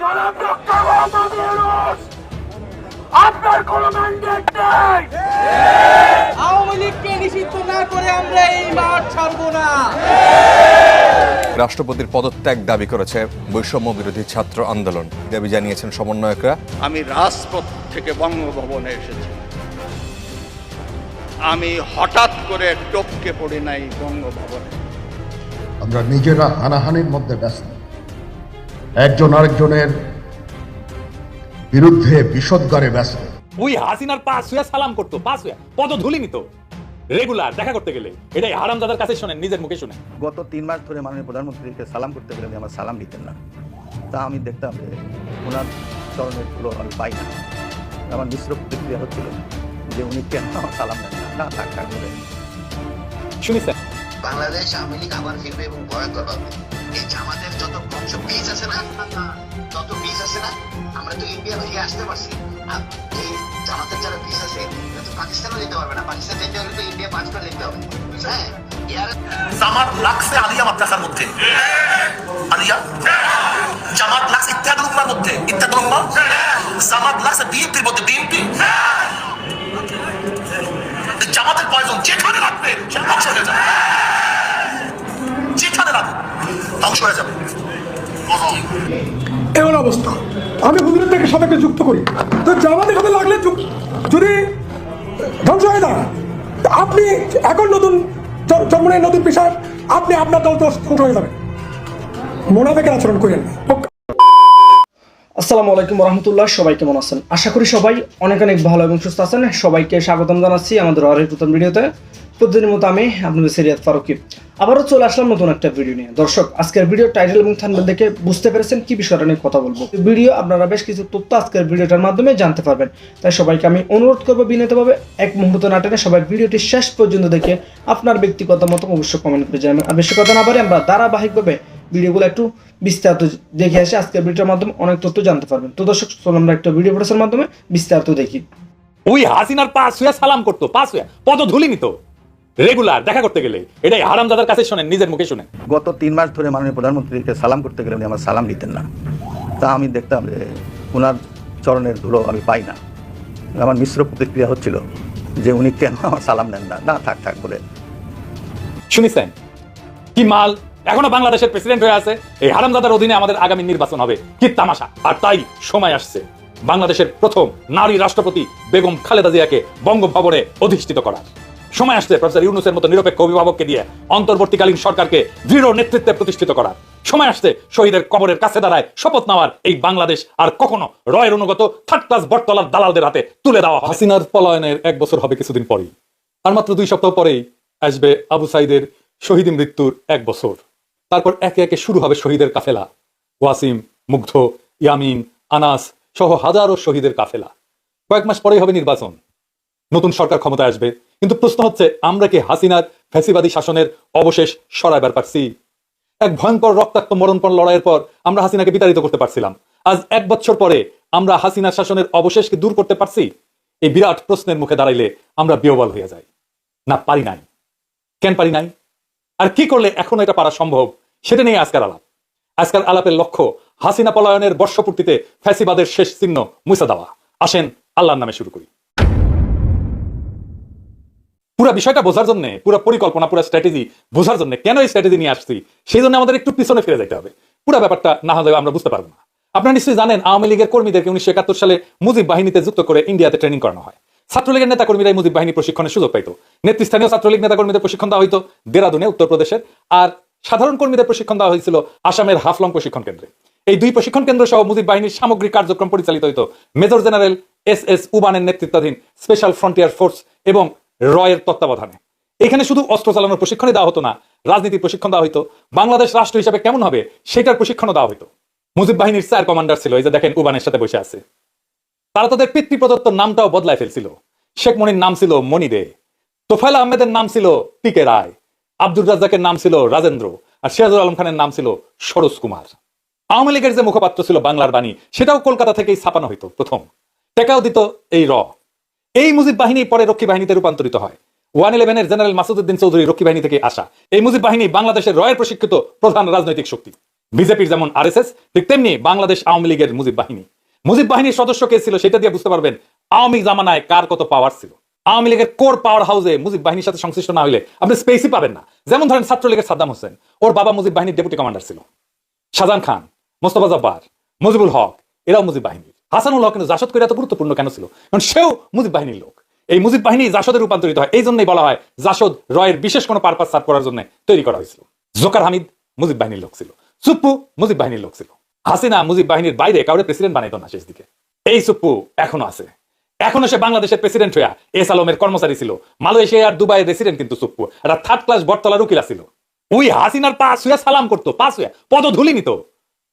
জনাব ডক্টর মোহাম্মদ ইউনূস আপনার কোনো ম্যান্ডেট নেই। আওয়ামী লীগকে নিষিদ্ধ না করে আমরা এই মাঠ ছাড়বো না। রাষ্ট্রপতির পদত্যাগ দাবি করেছে বৈষম্য বিরোধী ছাত্র আন্দোলন। দাবি জানিয়েছেন সমন্বয়করা। আমি রাজপথ থেকে বঙ্গভবনে এসেছি। আমি হঠাৎ করে টপকে পড়ি নাই বঙ্গভবনে। আমরা নিজেরা হানাহানির মধ্যে ব্যস্ত। একজন আরেকজনের বিরুদ্ধে বিষদগারে ব্যস্ত। ওই হাসিনার পাশ হইয়া সালাম করতো পাশ হইয়া পদ ধুলি নিত রেগুলার দেখা করতে গেলে। এটাই হারামজাদার কাছে শোনেন নিজের মুখে শুনে গত তিন মাস ধরে মাননীয় প্রধানমন্ত্রীকে সালাম করতে গেলে আমার সালাম দিতেন না। তা আমি দেখতাম যে ওনার চরণের ধুলো আমি পাই না। আমার মিশ্র প্রতিক্রিয়া হচ্ছিল যে উনি কেন আমার সালাম দেন না থাক থাক বলে। শুনিছেন বাংলাদেশ আওয়ামী লীগ আবার ফিরবে এবং ভয়ঙ্কর হবে এই জামাতের যত বংশ বীজ আছে না যত বীজ আছে না, আমরা তো ইন্ডিয়া থেকে আসতে পারছি। আর এই জামাতের যারা বীজ আছে তো পাকিস্তানও যেতে পারবে না। পাকিস্তান যেতে হলে তো ইন্ডিয়া পাঁচবার যেতে হবে। হ্যাঁ জামাত লাগছে আলিয়া মাদ্রাসার মধ্যে। আলিয়া? জামাত লাগছে ইত্যাদ উম্মার মধ্যে। ইত্যাদ উম্মা জামাত লাগছে বিএনপির মধ্যে, বিএনপি। জামাতের প্রয়োজন যেখানে সে ধ্বংস হয়ে রাখবে ধ্বংস হয়ে যাবে। এমন অবস্থা। আমি হুজুরের থেকে সাথে যুক্ত করি। তো জামাতের সাথে লাগলে যদি ধ্বংস হয়ে যায় আপনি এখন নতুন জন্ম নেয় নতুন পেশায় আপনি আপনার দল ধ্বংস হয়ে যাবে মোনাফেকের আচরণ করেন। আসসালামু আলাইকুম রহমতুল্লাহ সবাই কেমন আছেন? আশা করি সবাই অনেক অনেক ভালো এবং সুস্থ আছেন। সবাইকে স্বাগতম জানাচ্ছি আমাদের অরের প্রথম ভিডিওতে। প্রতিদিনের মতো আমি আপনাদের সিরিয়াত ফারুকি। আবারও চলে আসলাম নতুন একটা ভিডিও নিয়ে। দর্শক, আজকের ভিডিও টাইটেল এবং থানবেল দেখে বুঝতে পেরেছেন কি বিষয়টা নিয়ে কথা বলব। ভিডিও আপনারা বেশ কিছু তথ্য আজকের ভিডিওটার মাধ্যমে জানতে পারবেন। তাই সবাইকে আমি অনুরোধ করব বিনীতভাবে এক মুহূর্ত না টেনে সবাই ভিডিওটি শেষ পর্যন্ত দেখে আপনার ব্যক্তিগত মতো অবশ্যই কমেন্ট করে জানাবেন। আর বেশি কথা না পারে আমরা ধারাবাহিকভাবে ভিডিওগুলো একটু বিস্তারিত দেখে আসে আজকের ভিডিওর মাধ্যমে অনেক তথ্য জানতে পারবেন। তো দর্শক, চলুন আমরা একটা ভিডিও প্রচারের মাধ্যমে বিস্তারিত দেখি। ওই হাসিনার পাশ হইয়া সালাম করতো পাশ হইয়া পদ ধুলি নিত রেগুলার দেখা করতে গেলে। এটাই হারামজাদার কাছে শোনেন নিজের মুখে শুনে গত তিন মাস ধরে মাননীয় প্রধানমন্ত্রীকে সালাম করতে গেলে উনি আমার সালাম দিতেন না। তা আমি দেখতাম যে ওনার চরণের ধুলো আমি পাই না। আমার মিশ্র প্রতিক্রিয়া হচ্ছিল যে উনি কেন আমার সালাম দেন না। না থাক থাক বলে শুনিছেন? কি মাল এখনও বাংলাদেশের প্রেসিডেন্ট হয়ে আছে? এই হারামজাদার অধীনে আমাদের আগামী নির্বাচন হবে। কি তামাশা? আর তাই সময় আসছে বাংলাদেশের প্রথম নারী রাষ্ট্রপতি বেগম খালেদা জিয়াকে বঙ্গভবনে অধিষ্ঠিত করার। সময় আসছে প্রফেসর ইউনুসের মতো নিরপেক্ষ অভিভাবককে দিয়ে অন্তর্বর্তীকালীন সরকারকে দৃঢ় নেতৃত্বে প্রতিষ্ঠিত করার সময় আসছে শহীদের কবরের কাছে দাঁড়ায় শপথ নেওয়ার এই বাংলাদেশ আর কখনো রয়ের অনুগত থার্ড ক্লাস বটতলার দালালদের হাতে তুলে দেওয়া হাসিনার পলায়নের এক বছর হবে কিছুদিন পরেই। আর মাত্র দুই সপ্তাহ পরেই আসবে আবু সাইদের শহীদ মৃত্যুর এক বছর। তারপর একে একে শুরু হবে শহীদের কাফেলা। ওয়াসিম, মুগ্ধ, ইয়ামিন, আনাস সহ হাজারো শহীদের কাফেলা। কয়েক মাস পরেই হবে নির্বাচন। নতুন সরকার ক্ষমতায় আসবে। কিন্তু প্রশ্ন হচ্ছে, আমরা কি হাসিনার ফ্যাসিবাদী শাসনের অবশেষ সরাইবার পারছি? এক ভয়ঙ্কর রক্তাক্ত মরণপণ লড়াইয়ের পর আমরা হাসিনাকে বিতাড়িত করতে পারছিলাম। আজ এক বছর পরে আমরা হাসিনার শাসনের অবশেষকে দূর করতে পারছি? এই বিরাট প্রশ্নের মুখে দাঁড়াইলে আমরা বিয়বল হয়ে যাই। না, পারি নাই। কেন পারি নাই? আর কি করলে এখনও এটা পারা সম্ভব? সেটা নিয়ে আজকের আলাপ। আজকের আলাপের লক্ষ্য, হাসিনা পলায়নের বর্ষপূর্তিতে ফ্যাসিবাদের শেষ চিহ্ন মুছে দেওয়া। আসেন, আল্লাহর নামে শুরু করি। পুরো বিষয়টা বোঝার জন্য, পুরো পরিকল্পনা, পুরো স্ট্র্যাটেজি বোঝার জন্য কেন এই স্ট্র্যাটেজি নিয়ে আসছি? সেই জন্য আমাদের একটু পিছনে ফিরে যেতে হবে। পুরো ব্যাপারটা না হলে আমরা বুঝতে পারব না। আপনারা নিশ্চয়ই জানেন, আওয়ামী লীগের কর্মীদেরকে উনিশশো একাত্তর সালে মুজিব বাহিনীতে যুক্ত করে ইন্ডিয়াতে ট্রেনিং করানো হয়। ছাত্রলীগের নেতা কর্মীরাই মুজিব বাহিনী প্রশিক্ষণের সুযোগ পাইতো। নেতৃস্থানীয় ছাত্রলীগ নেতা কর্মীদের প্রশিক্ষণ দেওয়া হইতো দেরাদুনে, উত্তরপ্রদেশের। আর সাধারণ কর্মীদের প্রশিক্ষণ দেওয়া হয়েছিল আসামের হাফলং প্রশিক্ষণ কেন্দ্রে। এই দুই প্রশিক্ষণ কেন্দ্র সহ মুজিব বাহিনীর সামগ্রিক কার্যক্রম পরিচালিত হইত। মেজর জেনারেল এস এস উবানের নেতৃত্বাধীন স্পেশাল ফ্রন্টিয়ার ফোর্স এবং রয়ের তত্ত্বাবধানে। এখানে শুধু অস্ত্র চালানোর প্রশিক্ষণই দেওয়া হতো না, রাজনীতির প্রশিক্ষণ দেওয়া হতো বাংলাদেশ রাষ্ট্র হিসাবে কেমন হবে সেটার প্রশিক্ষণও দেওয়া হতো মুজিব বাহিনীর স্যার কমান্ডার ছিল, এই যে দেখেন উবানের সাথে বসে আছে। তারা তাদের পিতৃ প্রদত্ত নামটাও বদলায় ফেলছিল। শেখ মনির নাম ছিল মনি দে তোফাইল আহমেদের নাম ছিল পি কে রায়, আব্দুর রাজ্জাকের নাম ছিল রাজেন্দ্র, আর সিরাজুল আলম খানের নাম ছিল সরোজ কুমার। আওয়ামী লীগের যে মুখপাত্র ছিল বাংলার বাণী, সেটাও কলকাতা থেকেই ছাপানো হইতো প্রথম। টেকাও দিত এই র। এই মুজিব বাহিনী পরে রক্ষী বাহিনীতে রূপান্তরিত হয়। ওয়ান ইলেভেনের জেনারেল মাসুদুদ্দিন চৌধুরী রক্ষী বাহিনী থেকে আসা। এই মুজিব বাহিনী বাংলাদেশের রয়ের প্রশিক্ষিত প্রধান রাজনৈতিক শক্তি। বিজেপির যেমন আরএসএস, ঠিক তেমনি বাংলাদেশ আওয়ামী লীগের মুজিব বাহিনী। মুজিব বাহিনীর সদস্য কে ছিল সেটা দিয়ে বুঝতে পারবেন, আওয়ামী জামানায় কার কত পাওয়ার ছিল। আওয়ামী লীগের কোর পাওয়ার হাউসে মুজিব বাহিনীর সাথে সংশ্লিষ্ট না হলে আপনি স্পেসই পাবেন না। যেমন ধরেন ছাত্রলীগের সাদ্দাম হোসেন, ওর বাবা মুজিব বাহিনীর ডেপুটি কমান্ডার ছিল। শাহজাহান খান, মোস্তফা জব্বার, মুজিবুল হক, এরাও মুজিব বাহিনীর। হাসানুল হক কিন্তু জাসদ করে এত গুরুত্বপূর্ণ কেন ছিল? কারণ সেও মুজিব বাহিনীর লোক। এই মুজিব বাহিনী জাসদে রূপান্তরিত হয় এই জন্যই বলা হয় জাসদ রয়ের বিশেষ কোনো পারপাস সার্ভ করার জন্য তৈরি করা হয়েছিল। জোকার হামিদ মুজিব বাহিনীর লোক ছিল। সুপ্পু মুজিব বাহিনীর লোক ছিল। হাসিনা মুজিব বাহিনীর বাইরে কাউরে প্রেসিডেন্ট বানাইতো না শেষ দিকে। এই সুপ্পু এখনও আছে। এখনও সে বাংলাদেশের প্রেসিডেন্ট হইয়া এস আলমের কর্মচারী ছিল। মালয়েশিয়া আর দুবাইয়ের রেসিডেন্ট কিন্তু সুপ্পু। একটা থার্ড ক্লাস বটতলার উকিলা ছিল। ওই হাসিনার পা শুয়ে সালাম করতো, পা শুয়ে পদ ধুলি নিত।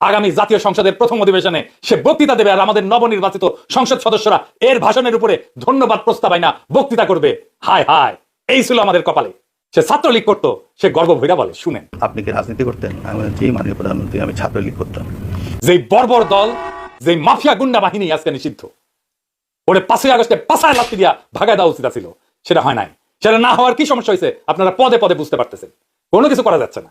আগামী জাতীয় সংসদের প্রথম অধিবেশনে সে বক্তৃতা দেবে আর আমাদের নবনির্বাচিত সংসদ সদস্যরা এর ভাষণের উপরে ধন্যবাদ প্রস্তাব না বক্তৃতা করবে। হায় হায় এই ছিল আমাদের কপালে। সে ছাত্রলীগ করতো সে গর্ব ভৈরা বলে। শুনেন। আপনি কি রাজনীতি করতেন? জি মাননীয় প্রধানমন্ত্রী আমি ছাত্রলীগ করতাম। যেই বর্বর দল যেই মাফিয়া গুন্ডা বাহিনী আজকে নিষিদ্ধ ওরে পাঁচই আগস্টে পাশায় লাত্তি দিয়া ভাগায় দেওয়া উচিত ছিল। সেটা হয় নাই। সেটা না হওয়ার কি সমস্যা হয়েছে আপনারা পদে পদে বুঝতে পারতেছেন। কোনো কিছু করা যাচ্ছে না।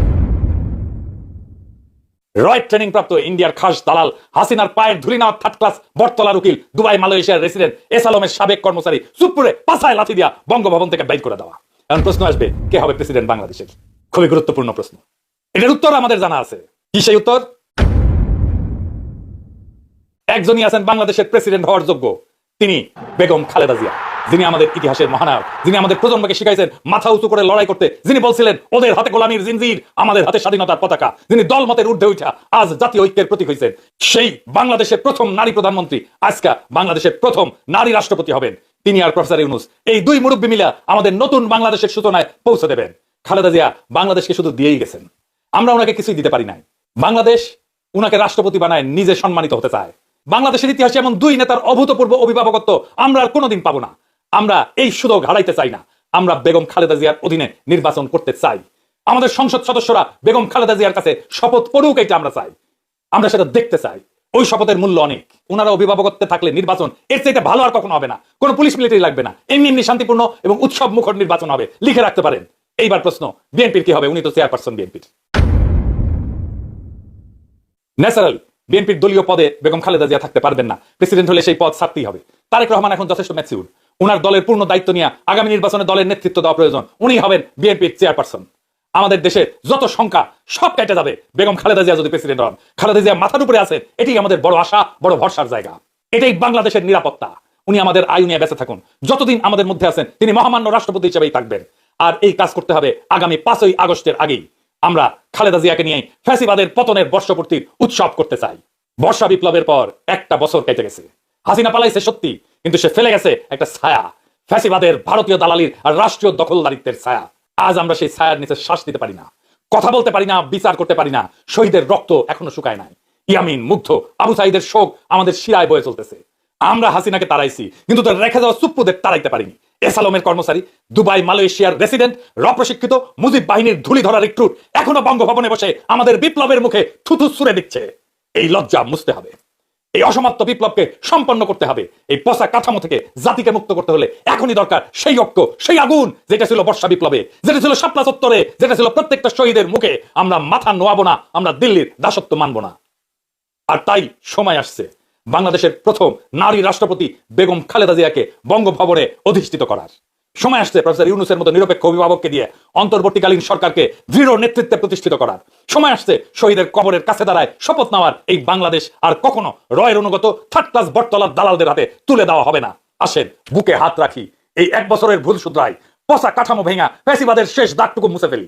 রয় ট্রেনিং প্রাপ্ত ইন্ডিয়ার খাস দালাল হাসিনার পায়ের ধুলি নেওয়া থার্ড ক্লাস বটতলার উকিল, দুবাই, মালয়েশিয়ার রেসিডেন্ট এস আলমের সাবেক কর্মচারী সুপুরে পাশায় লাথি দিয়া বঙ্গভবন থেকে বাইর করে দেওয়া। এখন প্রশ্ন আসবে, কে হবে প্রেসিডেন্ট বাংলাদেশের? খুবই গুরুত্বপূর্ণ প্রশ্ন। এটার উত্তর আমাদের জানা আছে। কি সেই উত্তর? একজনই আছেন বাংলাদেশের প্রেসিডেন্ট হওয়ার যোগ্য, তিনি বেগম খালেদা জিয়া। যিনি আমাদের ইতিহাসের মহানায়ক, যিনি আমাদের প্রজন্মকে শিখাইছেন মাথা উঁচু করে লড়াই করতে, যিনি বলছিলেন, ওদের হাতে গোলামীর জিনজির, আমাদের হাতে স্বাধীনতার পতাকা। যিনি দলমতের ঊর্ধ্বে উঠা আজ জাতীয় ঐক্যের প্রতীক হয়েছেন সেই বাংলাদেশের প্রথম নারী প্রধানমন্ত্রী আজকা বাংলাদেশের প্রথম নারী রাষ্ট্রপতি হবেন। তিনি আর প্রফেসর ইউনুস। এই দুই মুরব্বী মিলা আমাদের নতুন বাংলাদেশের সূচনায় পৌঁছে দেবেন। খালেদা জিয়া বাংলাদেশকে শুধু দিয়েই গেছেন। আমরা ওনাকে কিছুই দিতে পারি নাই। বাংলাদেশ উনাকে রাষ্ট্রপতি বানায় নিজে সম্মানিত হতে চায়। বাংলাদেশের ইতিহাসে এমন দুই নেতার অভূতপূর্ব অভিভাবকত্ব আমরা আর কোনোদিন পাবো না। আমরা এই সুযোগ হারাইতে চাই না। আমরা বেগম খালেদা জিয়ার অধীনে নির্বাচন করতে চাই। আমাদের সংসদ সদস্যরা বেগম খালেদা জিয়ার কাছে শপথ পড়ুক এটা আমরা চাই। আমরা সেটা দেখতে চাই। ওই শপথের মূল্য অনেক। ওনারা অভিভাবকত্বে থাকলে নির্বাচন, এর চাইতে ভালো আর কখনো হবে না। কোনো পুলিশ মিলিটারি লাগবে না। এমনি এমনি শান্তিপূর্ণ এবং উৎসব মুখর নির্বাচন হবে। লিখে রাখতে পারেন। এইবার প্রশ্ন, বিএনপির কি হবে? উনি তো চেয়ারপারসন বিএনপির। ন্যাচারাল, বিএনপির দলীয় পদে বেগম খালেদা জিয়া থাকতে পারবেন না। প্রেসিডেন্ট হলে সেই পদ ছাড়তেই হবে। তারেক রহমান এখন যথেষ্ট ম্যাচিউর উনার দলের পূর্ণ দায়িত্ব নিয়ে আগামী নির্বাচনে দলের নেতৃত্ব দেওয়া প্রয়োজন। উনি হবেন বিএনপির চেয়ারপারসন। আমাদের দেশের যত সংখ্যা সব কেটে যাবে। বেগম খালেদা জিয়া যদি প্রেসিডেন্ট হন, খালেদা জিয়া মাথার উপরে আছেন এটাই আমাদের বড় আশা, বড় ভরসার জায়গা। এটাই বাংলাদেশের নিরাপত্তা। উনি আমাদের আয়ু নিয়ে বেঁচে থাকুন। যতদিন আমাদের মধ্যে আছেন, তিনি মহামান্য রাষ্ট্রপতি হিসেবেই থাকবেন। আর এই কাজ করতে হবে আগামী পাঁচই আগস্টের আগেই। আমরা খালেদা জিয়াকে নিয়ে ফ্যাসিবাদের পতনের বর্ষপূর্তির উৎসব করতে চাই। বর্ষা বিপ্লবের পর একটা বছর কেটে গেছে। হাসিনা পালাইছে সত্যি কিন্তু সে ফেলে গেছে একটা ছায়া। ফ্যাসিবাদের, ভারতীয় দালালির আর রাষ্ট্রীয় দখলদারিত্বের ছায়া। আজ আমরা সেই ছায়ার নিচে শ্বাস দিতে পারি না। কথা বলতে পারি না, বিচার করতে পারি না। শহীদের রক্ত এখনও শুকায় নাই। ইয়ামিন, মুগ্ধ, আবু সাইদের শোক আমাদের শিরায় বয়ে চলতেছে। আমরা হাসিনাকে তাড়াইছি, কিন্তু তার রেখে যাওয়া সুপ্পুদের তাড়াইতে পারিনি। এসালমের কর্মচারী, দুবাই, মালয়েশিয়ার রেসিডেন্ট র প্রশিক্ষিত মুজিব বাহিনীর ধুলি ধরা রিক্রুট এখনও বঙ্গভবনে বসে আমাদের বিপ্লবের মুখে থুথু সুরে দিচ্ছে। এই লজ্জা মুছতে হবে। এই অসমাপ্ত বিপ্লবকে সম্পন্ন করতে হবে। এই পচা কাঠামো থেকে জাতিকে মুক্ত করতে হলে এখনই দরকার সেই ঐক্য, সেই আগুন, যেটা ছিল বর্ষা বিপ্লবে, যেটা ছিল শাপলা চত্বরে, যেটা ছিল প্রত্যেকটা শহীদের মুখে। আমরা মাথা নোয়াবো না, আমরা দিল্লির দাসত্ব মানবো না। আর তাই সময় আসছে বাংলাদেশের প্রথম নারী রাষ্ট্রপতি বেগম খালেদা জিয়াকে বঙ্গভবনে অধিষ্ঠিত করার। সময় আসছে প্রফেসর ইউনুসের মতো নিরপেক্ষ অভিভাবককে দিয়ে অন্তর্বর্তীকালীন সরকারকে দৃঢ় নেতৃত্বে প্রতিষ্ঠিত করার। সময় আসছে শহীদের কবরের কাছে দাঁড়ায় শপথ নেওয়ার এই বাংলাদেশ আর কখনো রয়ের অনুগত থার্ড ক্লাস বটতলার দালালদের হাতে তুলে দেওয়া হবে না। আসেন, বুকে হাত রাখি। এই এক বছরের ভুল শুধরাই পচা কাঠামো ভেঙা ফ্যাসিবাদের শেষ দাগটুকু মুছে ফেলি।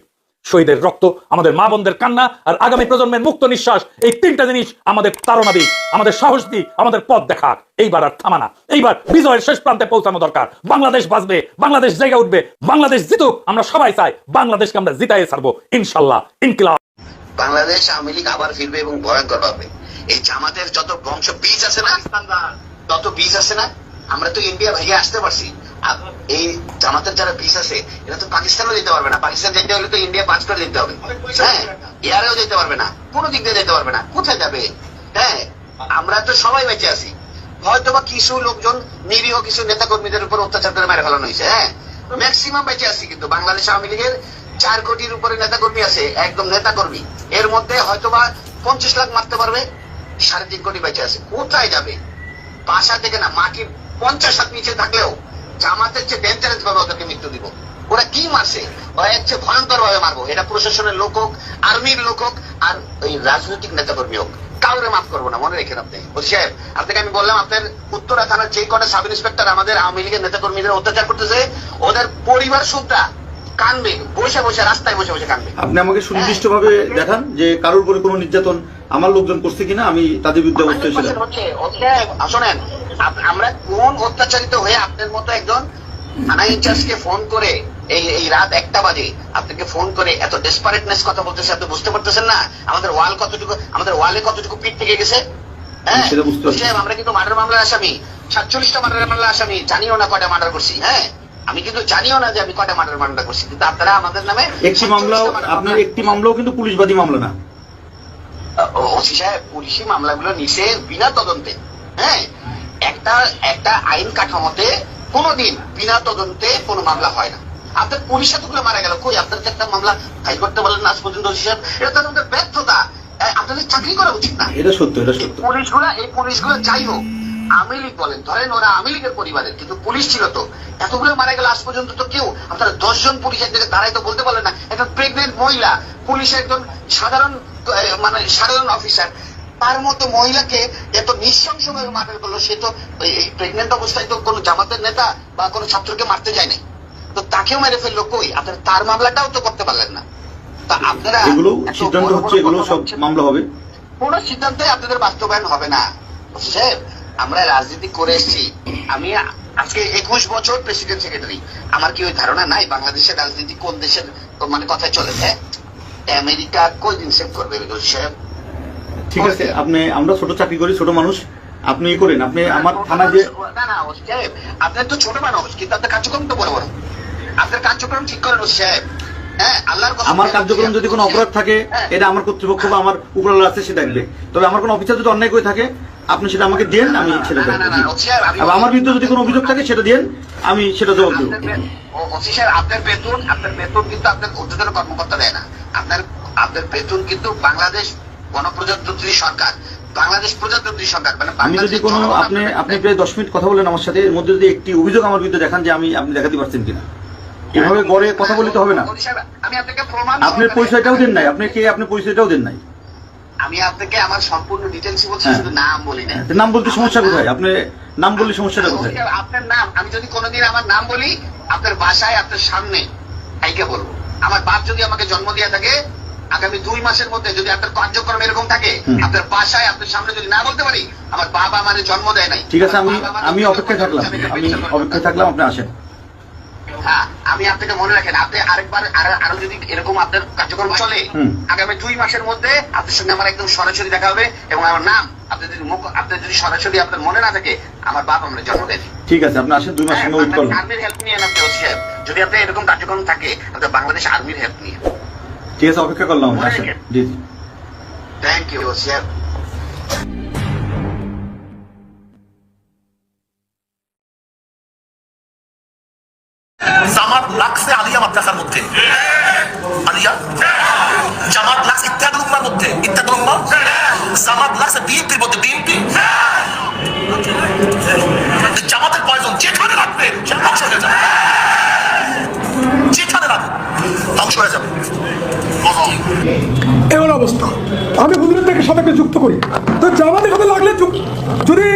শহীদের রক্ত আমাদের মা বোনদের কান্না আর আগামী প্রজন্মের মুক্ত নিঃশ্বাস এই তিনটা জিনিস আমাদের তাড়না দিক আমাদের সাহস দিক আমাদের পথ দেখাক। এইবার আর থামানা এইবার বিজয়ের শেষ প্রান্তে পৌঁছানো দরকার। বাংলাদেশ বাঁচবে বাংলাদেশ জেগে উঠবে বাংলাদেশ জিতুক আমরা সবাই চাই বাংলাদেশকে আমরা জিতাই ছাড়বো ইনশাল্লাহ ইনকিলাব। বাংলাদেশ আওয়ামী লীগ আবার ফিরবে এবং ভয়ঙ্কর হবে। এই জামাতের যত বংশ বীজ আছে না তত বীজ আছে না আমরা তো ইন্ডিয়া ভেঙে আসতে পারছি। এই জামাতের যারা বীজ আছে, এরা তো পাকিস্তানও যেতে পারবে না। পাকিস্তান যেতে হলে তো ইন্ডিয়া পাঁচ করে যেতে হবে। হ্যাঁ এয়ারেও যেতে পারবে না, কোনো দিক দিয়ে যেতে পারবে না। কোথায় যাবে? হ্যাঁ আমরা তো সবাই বেঁচে আছি। হয়তো বা কিছু লোকজন, নিরীহ কিছু নেতা কর্মীদের উপর অত্যাচার করে মেরে ফেলানো হয়েছে হ্যাঁ। ম্যাক্সিমাম বেঁচে আছি, কিন্তু বাংলাদেশ আওয়ামী লীগের চার কোটির উপরে নেতা কর্মী আছে, একদম নেতা কর্মী এর মধ্যে হয়তো বা পঞ্চাশ লাখ মারতে পারবে, সাড়ে তিন কোটি বেঁচে আছে। কোথায় যাবে? বাসা থেকে না মাটির পঞ্চাশ হাত নিচে থাকলেও জামাতের চেয়ে ডেঞ্জারাস ভাবে ওদেরকে মৃত্যু দিব। ওরা কি মারছে? ওরা হচ্ছে ভয়ঙ্কর ভাবে মারবো। এটা প্রশাসনের লোক হোক আর্মির লোক হোক আর ওই রাজনৈতিক নেতা কর্মী হোক। কাউরে মাফ করব না মনে রেখেন আপনি। ওসি সাহেব আপনাকে আমি বললাম আপনার উত্তরা থানার যে কটা সাব ইন্সপেক্টর আমাদের আওয়ামী লীগের নেতা কর্মীদের অত্যাচার করতেছে ওদের পরিবার সুদ্ধা কানবে বসে বসে রাস্তায় বসে বসে কানবে। আপনি আমাকে সুনির্দিষ্টভাবে দেখান যে কারোর উপরে কোনো নির্যাতন আমার লোকজন করছে কিনা আমি তাদের বিরুদ্ধে অবস্থা ছিলাম। শোনেন আমরা কোন অত্যাচারিত হয়ে আপনার মতো একজন থানা ইনচার্জকে ফোন করে এই এই রাত একটা বাজে আপনাকে ফোন করে এত ডেসপারেটনেস কথা বলতেছে আপনি বুঝতে পারতেছেন না? আমাদের ওয়াল কতটুকু আমাদের ওয়ালে কতটুকু পিঠ থেকে গেছে? হ্যাঁ? আমরা কিন্তু মার্ডার মামলার আসামি। সাতচল্লিশটা মার্ডার মামলার আসামি। জানিও না কয়টা মার্ডার করছি হ্যাঁ? আমি কিন্তু জানিও না যে আমি কয়টা মার্ডার মামলা করছি কিন্তু আপনারা আমাদের নামে একটি মামলাও আপনার একটি মামলাও কিন্তু পুলিশবাদী মামলা না। ওসি সাহেব পুলিশি মামলাগুলো নিছে বিনা তদন্তে হ্যাঁ? একটা একটা আইন কাঠামোতে কোনোদিন বিনা তদন্তে কোনো মামলা হয় না। আপনার পুলিশ এতগুলো মারা গেল কই আপনার একটা মামলা ফাইল করতে বলেন না আজ পর্যন্ত সাহেব এটা তো আমাদের ব্যর্থতা। আপনাদের চাকরি করা উচিত না। এটা সত্য এটা সত্য। পুলিশগুলো এই পুলিশগুলো যাই হোক আওয়ামী লীগ বলেন ধরেন ওরা আওয়ামী লীগের পরিবারের কিন্তু পুলিশ ছিল তো। এতগুলো মারা গেল আজ পর্যন্ত তো কেউ আপনারা দশজন পুলিশের দিকে দাঁড়াই তো বলতে পারলেন না। একটা প্রেগনেন্ট মহিলা পুলিশের একজন সাধারণ মানে সাধারণ অফিসার তার মতো মহিলাকে এত নৃশংসভাবে মার্ডার করল সে তো এই প্রেগনেন্ট অবস্থায় তো কোনো জামাতের নেতা বা কোনো ছাত্রকে মারতে যায় নাই তো তাকেও মেরে ফেলল কই? আপনারা তার মামলাটাও তো করতে পারলেন না। তা আপনারা এগুলো সিদ্ধান্ত হচ্ছে এগুলো সব মামলা হবে। কোন সিদ্ধান্তে আপনাদের বাস্তবায়ন হবে না। সাহেব আমরা রাজনীতি করে এসেছি। আমি আজকে একুশ বছর প্রেসিডেন্ট সেক্রেটারি আমার কি ওই ধারণা নাই বাংলাদেশের রাজনীতি কোন দেশের মানে কথায় চলে? হ্যাঁ? আমেরিকা কই দিন সেভ করবে? সাহেব ঠিক আছে আপনি আমরা ছোট চাকরি করি ছোট মানুষ। আপনি ই করেন আপনি আমার থানা যে না না আপনার তো ছোট মানুষ কিন্তু আপনার কার্যক্রম তো বড় বড়। আপনার কার্যক্রম ঠিক করেন সাহেব আমার কার্যক্রম যদি কোনো অপরাধ থাকে। এটা আমার কর্তৃপক্ষ বা আমার উপরওয়ালা আছে সে দেখবে। তবে আমার কোনো অফিসার যদি অন্যায় করে থাকে আপনি সেটা আমাকে দেন আমি সেটা আর আমার বিরুদ্ধে যদি কোনো অভিযোগ থাকে সেটা দেন আমি সেটা জবাব দেবো। সাহেব, আপনার বেতন আপনার বেতন কিন্তু আপনার ঊর্ধ্বতন কর্মকর্তা দেয় না। আপনার আপনার বেতন কিন্তু বাংলাদেশ গণপ্রজাতন্ত্রী সরকার বাংলাদেশ প্রজাতন্ত্রী সরকার মানে আমি যদি কোনো আপনি আপনি প্রায় দশ মিনিট কথা বলেন আমার সাথে এর মধ্যে যদি একটি অভিযোগ আমার বিরুদ্ধে দেখান যে আমি আপনি দেখাতে পারছেন কিনা। এভাবে গড়ে কথা বলতে হবে না। আপনার পরিচয়টাও দেন নাই। আপনি কে? আপনার পরিচয়টাও দেন নাই। আমি আপনাকে আমার সম্পূর্ণ ডিটেলস বলছি হ্যাঁ। শুধু নাম বলি না নাম বলতে সমস্যা কোথায়? আপনি নাম বললে সমস্যাটা কোথায়? আপনার নাম আমি যদি কোনোদিন আমার নাম বলি আপনার বাসায় আপনার সামনে কাইকে বলব। আমার বাপ যদি আমাকে জন্ম দিয়ে থাকে আগামী দুই মাসের মধ্যে যদি আপনার কার্যক্রম এরকম থাকে আপনার বাসায় আপনার সামনে যদি না বলতে পারি আমার বাবা আমার জন্ম দেয় নাই। ঠিক আছে আমি আমাকে আমি জন্ম অপেক্ষায় থাকলাম। আমি। অপেক্ষায় থাকলাম আপনি আসেন। হ্যাঁ আমি আপনাকে মনে রাখেন আপনি আরেকবার আরও যদি এরকম আপনার কার্যক্রম চলে আগামী দুই মাসের মধ্যে আপনার সঙ্গে আমার একদম সরাসরি দেখা হবে এবং আমার নাম আপনি যদি মুখ আপনি যদি সরাসরি আপনার মনে না থাকে আমার বাবা আমার জন্ম দেয় ঠিক আছে আপনি আসেন দুই মাস হ্যাঁ, ওয়েট আর্মির হেল্প নিয়ে আপনি যদি আপনার এরকম কার্যক্রম থাকে আপনার বাংলাদেশ আর্মির হেল্প নিয়ে। ঠিক আছে অপেক্ষা করলাম আসেন জি জি। থ্যাংক ইউ সাহেব জামাত লাগছে আলিয়া মাদ্রাসার মধ্যে। আলিয়া? জামাত লাগছে ইত্যাদি উম্মার মধ্যে। ইত্যাদি উম্মা? জামাত লাগছে বিএনপির মধ্যে বিএনপি? জামাতের প্রয়োজন যেখানে রাখবে ধ্বংস হয়ে যাবে। যেখানে রাখবে ধ্বংস হয়ে যাবে। এমন অবস্থা। আমি হুজুরের থেকে সাথে যুক্ত করি। তো জামাতের সাথে লাগলে যদি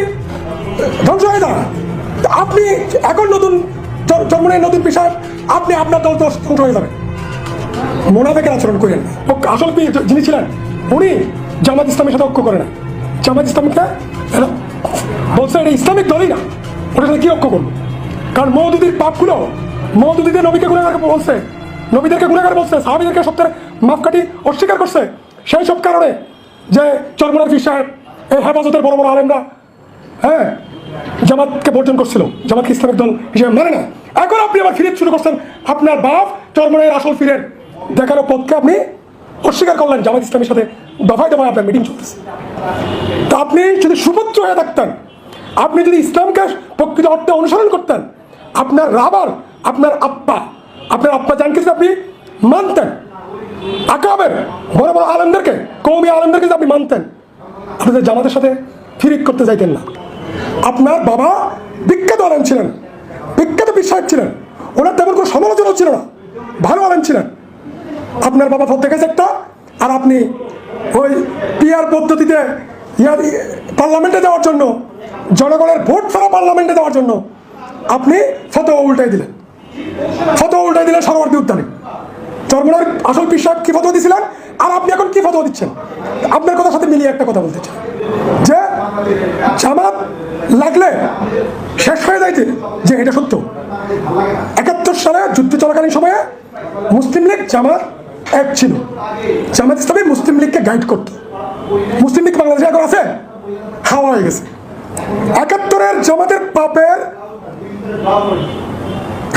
ধ্বংস হয়ে যায় আপনি এখন নতুন জন্ম নেয় নতুন পেশার আপনি আপনার দল তো ধ্বংস হয়ে যাবে মোনাফেকের আচরণ করেন। ও আসল যিনি ছিলেন, উনি জামাত ইসলামের সাথে ঐক্য করে না জামাত ইসলামকে এরা বলছে, এটা ইসলামিক দলই না। ওটার সাথে কি ঐক্য করব? কারণ মৌদুদির পাপগুলো মৌদুদিদের নবীকে গুণাগার বলছে নবীদেরকে গুণাগার বলছে, সাহাবিদেরকে সপ্তাহে মাপকাঠি অস্বীকার করছে। সেই সব কারণে যে চরমনার ফির সাহেব, এই হেফাজতের বড় বড় আলেমরা হ্যাঁ জামাতকে বর্জন করছিল, জামাতকে ইসলামিক দল হিসেবে মানে না। এখন আপনি আবার ফিরে শুরু করছেন, আপনার বাপ চরমনের আসল ফিরের দেখানো পথকে আপনি অস্বীকার করলেন, জামাত ইসলামের সাথে দফায় দফায় আপনার মিটিং চলতেছে। তা আপনি যদি সুপুত্র হয়ে থাকতেন, আপনি যদি ইসলামকে প্রকৃত অর্থে অনুসরণ করতেন, আপনার রাবার, আপনার আপ্পা আপনার আপ্পা জানকে আপনি মানতেন আকাবের বড় বড় আলমদেরকে কৌমি আলমদেরকে আপনি মানতেন আপনাদের জামাতের সাথে ফিরিক করতে চাইতেন না। আপনার বাবা বিখ্যাত আলেম ছিলেন, বিখ্যাত বিশ্বাস ছিলেন, ওনার তেমন কোনো সমালোচনা ছিল না, ভালো আলেম ছিলেন। আপনার বাবা ফত দেখেছে একটা, আর আপনি ওই পিয়ার পদ্ধতিতে ইয়া- পার্লামেন্টে যাওয়ার জন্য, জনগণের ভোট ছাড়া পার্লামেন্টে যাওয়ার জন্য, আপনি ফতোয়া উল্টাই দিলেন। ফতোয়া উল্টাই দিলেন সরবর্তী উদ্যানে চরমনার আসল পিসাব কি ফতোয়া দিয়েছিলেন আর আপনি এখন কি ফটো দিচ্ছেন? আপনার কথার সাথে মিলিয়ে একটা কথা বলতে চাই। যে জামাত লাগলে শেষ হয়ে যাইতে, যে এটা সত্য। একাত্তর সালে যুদ্ধ চলাকালীন সময়ে মুসলিম লীগ জামাত এক ছিল। জামাত ইসলামী মুসলিম লীগকে গাইড করতো। মুসলিম লীগ বাংলাদেশে এখন আছে, হাওয়া হয়ে গেছে। একাত্তরের জামাতের পাপের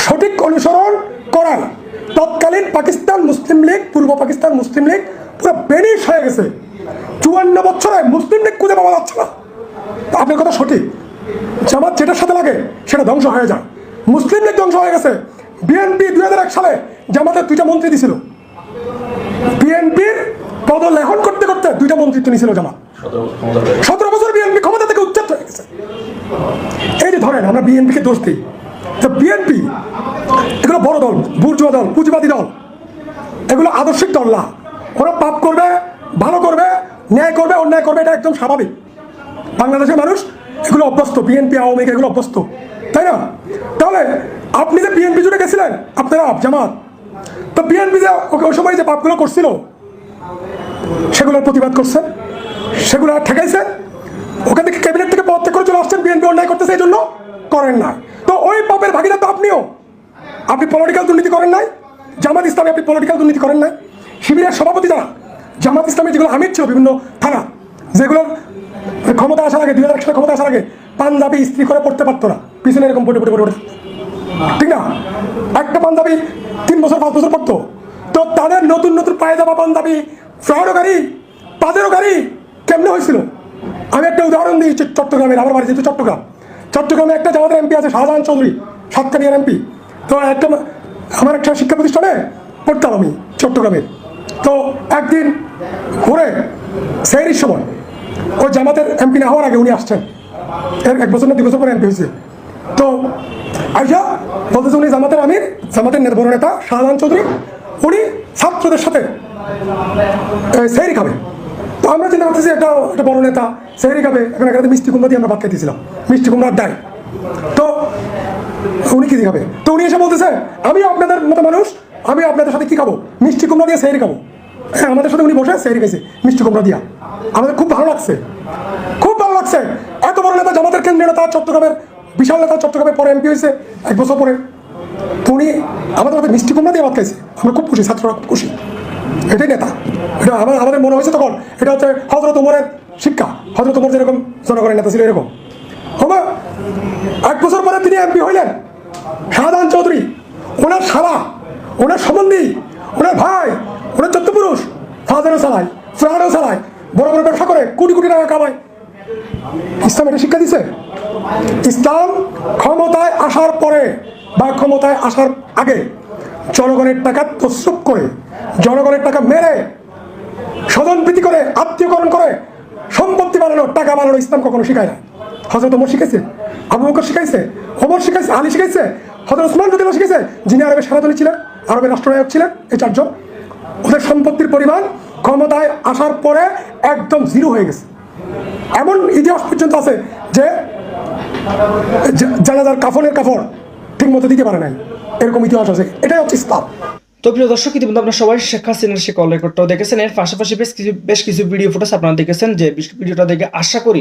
সঠিক অনুসরণ করার। তৎকালীন পাকিস্তান মুসলিম লীগ পূর্ব পাকিস্তান মুসলিম লীগ পুরো বেনিশ হয়ে গেছে। চুয়ান্ন বছরে মুসলিম লীগ খুঁজে পাওয়া যাচ্ছে না। আপনার কথা সঠিক। জামাত যেটার সাথে লাগে সেটা ধ্বংস হয়ে যায়। মুসলিম লীগ ধ্বংস হয়ে গেছে। বিএনপি দুই হাজার এক সালে জামাতের দুইটা মন্ত্রী দিছিল। বিএনপির পদলেখন করতে করতে দুইটা মন্ত্রিত্ব নিয়েছিল জামাত। সতেরো বছর বিএনপি ক্ষমতা থেকে উচ্ছেদ হয়ে গেছে। এই যে ধরেন আমরা বিএনপিকে দোষ দিই। তো বিএনপি এগুলো বড় দল, বুর্জুয়া দল, পুঁজিবাদী দল, এগুলো আদর্শিক দল না। ওরা পাপ করবে, ভালো করবে, ন্যায় করবে, অন্যায় করবে, এটা একদম স্বাভাবিক। বাংলাদেশের মানুষ এগুলো অভ্যস্ত বিএনপি আওয়ামী এগুলো অভ্যস্ত, তাই না? তাহলে আপনি যে বিএনপি জুড়ে গেছিলেন, আপনারা জামাত, তো বিএনপি যে ওই সময় যে পাপগুলো করছিল, সেগুলোর প্রতিবাদ করছেন সেগুলো ঠেকাইছেন ওখান থেকে ক্যাবিনেট থেকে পদত্যাগ করে চলে আসছেন বিএনপি অন্যায় করতেছে, এই জন্য করেন না। তো ওই পাপের ভাগিদার তো আপনিও। আপনি পলিটিক্যাল দুর্নীতি করেন নাই? জামাত ইসলামে আপনি পলিটিক্যাল দুর্নীতি করেন নাই? শিবিরের সভাপতি যারা, জামাত ইসলামের যেগুলো আমির ছিল বিভিন্ন থানা, যেগুলোর ক্ষমতা আসার আগে, দুই হাজার সালে ক্ষমতা আসার আগে পাঞ্জাবি ইস্ত্রি করে পড়তে পারতো না। পিছনে এরকম পড়ে পড়ে পড়ে ঠিক না? একটা পাঞ্জাবি তিন বছর, পাঁচ বছর পড়তো। তো তাদের নতুন নতুন পায়জামা পাঞ্জাবি ফ্রাউডো গাড়ি পাজেরো গাড়ি কেমনে হয়েছিল? আমি একটা উদাহরণ দিই চট্টগ্রামের, আমার বাড়ি যেহেতু চট্টগ্রাম। চট্টগ্রামে একটা জামাতের এমপি আছে শাহজাহান চৌধুরী, সাতকানিয়ার এমপি। তো একটা আমার একটা শিক্ষা প্রতিষ্ঠানে পড়তাম আমি চট্টগ্রামে। তো একদিন ঘুরে সেইরির সময় ওই জামাতের এমপি না হওয়ার আগে উনি আসছেন। এর এক বছর না দুই বছর পরে এমপি হয়েছে। তো আইসা বলতেছে উনি জামাতের আমির, জামাতের বড় নেতা শাহজাহান চৌধুরী, উনি ছাত্রদের সাথে সেহরি খাবে। আমরা চিন্তা করতেছি একটা একটা বড় নেতা সেহরি খাবে। এখন এখানে মিষ্টি কুমড়া দিয়ে আমরা ভাত মিষ্টি কুমড়ার ডাই তো উনি কি খাবে? তো উনি এসে বলতেছে, আমি আপনাদের মতো মানুষ, আমি আপনাদের সাথে কি খাব? মিষ্টি কুমড়া দিয়ে সেহরি খাব। হ্যাঁ আমাদের সাথে উনি বসে সেহরি খাইছে, মিষ্টি কুমড়া দিয়া। আমাদের খুব ভালো লাগছে। খুব ভালো লাগছে। এত বড় নেতা জামাতের কেন্দ্রীয় নেতা, চট্টগ্রামের বিশাল নেতা, চট্টগ্রামের পরে এমপি হয়েছে, এক বছর পরে। উনি আমাদের মিষ্টি কুমড়া দিয়ে ভাত খাইছে। আমরা খুব খুশি, ছাত্ররা খুব খুশি। এটাই নেতা। এটা আমার আমাদের মনে হয়েছে তখন, এটা হচ্ছে হজরত উমরের শিক্ষা। হজরত উমর যেরকম জনগণের নেতা ছিল এরকম। এক বছর পরে তিনি এমপি হইলেন। শাহজাহান চৌধুরী, ওনার শালা, ওনার সম্বন্ধী, ওনার ভাই, ওনার চত্বপুরুষ ফাদারও চালায় ফ্রাডও চালায় বড় বড় ব্যবসা করে, কোটি কোটি টাকা কামায়। ইসলাম এটা শিক্ষা দিছে? ইসলাম ক্ষমতায় আসার পরে বা ক্ষমতায় আসার আগে জনগণের টাকা তসরুপ করে, জনগণের টাকা মেরে স্বজনপ্রীতি করে, আত্মীয়করণ করে, সম্পত্তি বানানো টাকা বানানো ইসলাম কখনো শিখায় না হজরত ওমর শিখাইছে, আবু বকর শিখাইছে, ওমর শিখাইছে, আলী শিখাইছে হজরত ওসমান রদিল্লাহ শিখাইছে, যিনি আরবের সেনাদলী ছিলেন, আরবের রাষ্ট্রনায়ক ছিলেন, এই চারজন। ওদের সম্পত্তির পরিমাণ ক্ষমতায় আসার পরে একদম জিরো হয়ে গেছে। এমন ইতিহাস পর্যন্ত আছে যে জানাজার কাফনের কাফর ঠিক মতো দিতে পারে নাই। এরকম ইতিহাস আছে, এটাই হচ্ছে ইসলাম। তো প্রিয় দর্শক, ইতিমধ্যে আপনার সবাই শেখ হাসিনার সে কল রেকর্ডটাও দেখেছেন। এর পাশাপাশি বেশ কিছু বেশ কিছু ভিডিও ফুটেজ আপনারা দেখেছেন, যে ভিডিওটা দেখে আশা করি